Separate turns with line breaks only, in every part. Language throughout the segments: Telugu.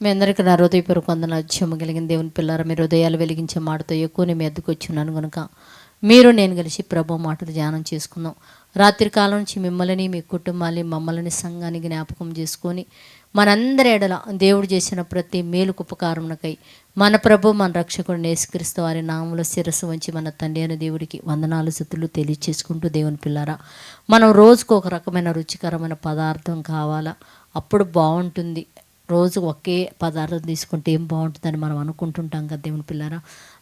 మీ అందరికీ నా హృదయపూర్వక వందన అధ్యయము కలిగిన దేవుని పిల్లర మీ హృదయాలు వెలిగించే మాటతో ఎక్కువ నేను ఎద్దుకు వచ్చున్నాను కనుక మీరు నేను కలిసి ప్రభు మాటలు ధ్యానం చేసుకుందాం. రాత్రి కాలం నుంచి మిమ్మల్ని మీ కుటుంబాన్ని మమ్మల్ని సంఘాన్ని జ్ఞాపకం చేసుకొని మనందరి ఎడల దేవుడు చేసిన ప్రతి మేలుకు ఉపకారమునకై మన ప్రభు మన రక్షకుడు నేసుక్రీస్తు వారి నామంలో శిరస్సు వంచి మన తండ్రి అయిన దేవుడికి వందనాలు శుతులు తెలియచేసుకుంటూ దేవుని పిల్లారా మనం రోజుకు ఒక రకమైన రుచికరమైన పదార్థం కావాలా? అప్పుడు బాగుంటుంది. రోజు ఒకే పదార్థం తీసుకుంటే ఏం బాగుంటుందని మనం అనుకుంటుంటాం కదా దేవుని పిల్లరా?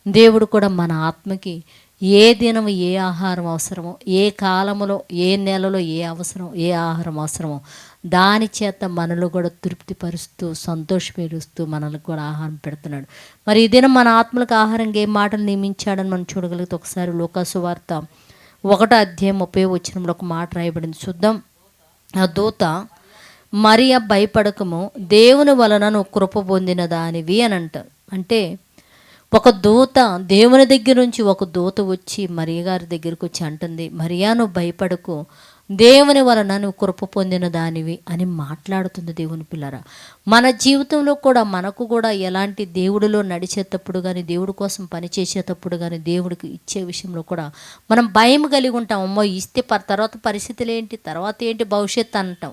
దేవుడు కూడా మన ఆత్మకి ఏ దినం ఏ ఆహారం అవసరమో ఏ కాలములో ఏ నెలలో ఏ అవసరం ఏ ఆహారం అవసరమో దాని చేత మనలో కూడా తృప్తిపరుస్తూ సంతోషపేరుస్తూ మనలకు కూడా ఆహారం పెడుతున్నాడు. మరి ఈ దినం మన ఆత్మలకు ఆహారంగా ఏ మాటలు నియమించాడని మనం చూడగలిగితే ఒకసారి లోకాసు వార్త ఒకటో అధ్యాయం ముప్పై వచ్చినంలో ఒక మాట రాయబడింది. చూద్దాం. ఆ దూత మరియ భయపడకము దేవుని వలన నువ్వు కృప పొందిన దానివి అని అంటారు అంటే ఒక దూత దేవుని దగ్గర నుంచి ఒక దూత వచ్చి మరియ గారి దగ్గరికి వచ్చి అంటుంది మరియా నువ్వు భయపడకు. దేవుని వలన నువ్వు కృప పొందిన దానివి అని మాట్లాడుతుంది దేవుని పిల్లరా. మన జీవితంలో కూడా మనకు కూడా ఎలాంటి దేవుడిలో నడిచేటప్పుడు కానీ దేవుడి కోసం పని చేసేటప్పుడు కానీ దేవుడికి ఇచ్చే విషయంలో కూడా మనం భయం కలిగి ఉంటాం. అమ్మో ఇస్తే ప- తర్వాత పరిస్థితులు ఏంటి? తర్వాత ఏంటి భవిష్యత్తు అంటాం.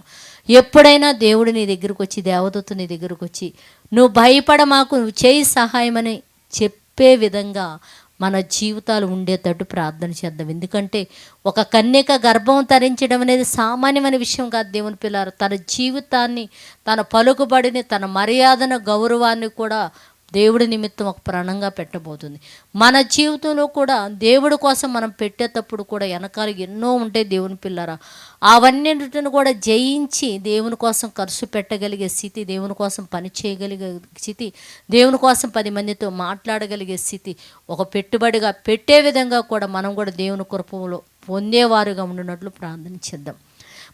ఎప్పుడైనా దేవుడు నీ దగ్గరకు వచ్చి దేవదత్తు నీ దగ్గరకు వచ్చి నువ్వు భయపడ మాకు నువ్వు చేయి సహాయం అని చెప్పే విధంగా మన జీవితాలు ఉండేటట్టు ప్రార్థన చేద్దాం. ఎందుకంటే ఒక కన్యక గర్భం ధరించడం అనేది సామాన్యమైన విషయం కాదు దేవుని పిల్లలు. తన జీవితాన్ని తన పలుకుబడిని తన మర్యాదను గౌరవాన్ని కూడా దేవుడి నిమిత్తం ఒక ప్రాణంగా పెట్టబోతుంది. మన జీవితంలో కూడా దేవుడి కోసం మనం పెట్టేటప్పుడు కూడా వెనకాల ఎన్నో ఉంటాయి దేవుని పిల్లరా. అవన్నిటిని కూడా జయించి దేవుని కోసం ఖర్చు పెట్టగలిగే స్థితి దేవుని కోసం పని చేయగలిగే స్థితి దేవుని కోసం పది మందితో మాట్లాడగలిగే స్థితి ఒక పెట్టుబడిగా పెట్టే విధంగా కూడా మనం కూడా దేవుని కృపంలో పొందేవారుగా ఉండినట్లు ప్రార్థన చేద్దాం.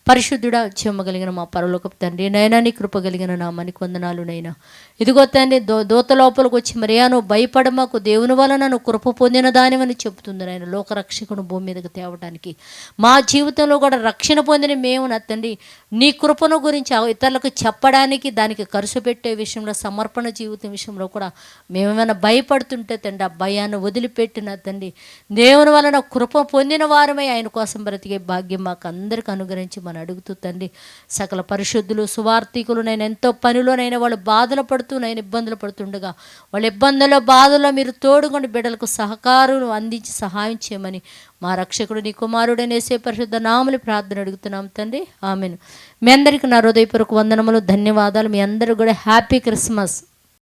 పరిశుద్ధుడా చెమ్మగలిగిన మా పరలోకపు తండ్రి. నైనా నీ కృప కలిగిన నా మని కొందనాలు నైనా. ఇదిగో తండ్రి దో దూత లోపలికి వచ్చి మరియా నువ్వు భయపడమాకు. దేవుని వలన నువ్వు కృప పొందిన దానివని చెబుతుంది నాయన లోకరక్షకుడు భూమి మీదకి తేవడానికి మా జీవితంలో కూడా రక్షణ పొందిన మేము నా తండ్రి నీ కృపను గురించి ఆ ఇతరులకు చెప్పడానికి దానికి ఖర్చు పెట్టే విషయంలో సమర్పణ జీవితం విషయంలో కూడా మేమేమైనా భయపడుతుంటే తండ్రి ఆ భయాన్ని వదిలిపెట్టిన తండ్రి. దేవుని వలన కృప పొందిన వారమే ఆయన కోసం బ్రతికే భాగ్యం మాకు అందరికి అనుగ్రహించి మనం అడుగుతూ తండ్రి సకల పరిశుద్ధులు సువార్థికులు నేను ఎంతో పనిలోనైనా వాళ్ళు బాధలు పడుతూ నేను ఇబ్బందులు పడుతుండగా వాళ్ళ ఇబ్బందుల్లో బాధల్లో మీరు తోడుకొని బిడ్డలకు సహకారం అందించి సహాయం చేయమని మా రక్షకుడు నీ కుమారుడు అనేసే పరిశుద్ధ నామని ప్రార్థన అడుగుతున్నాం తండ్రి. ఆమెను. మీ అందరికీ నా హృదయపూర్వక వందనములు ధన్యవాదాలు. మీ అందరూ కూడా హ్యాపీ క్రిస్మస్.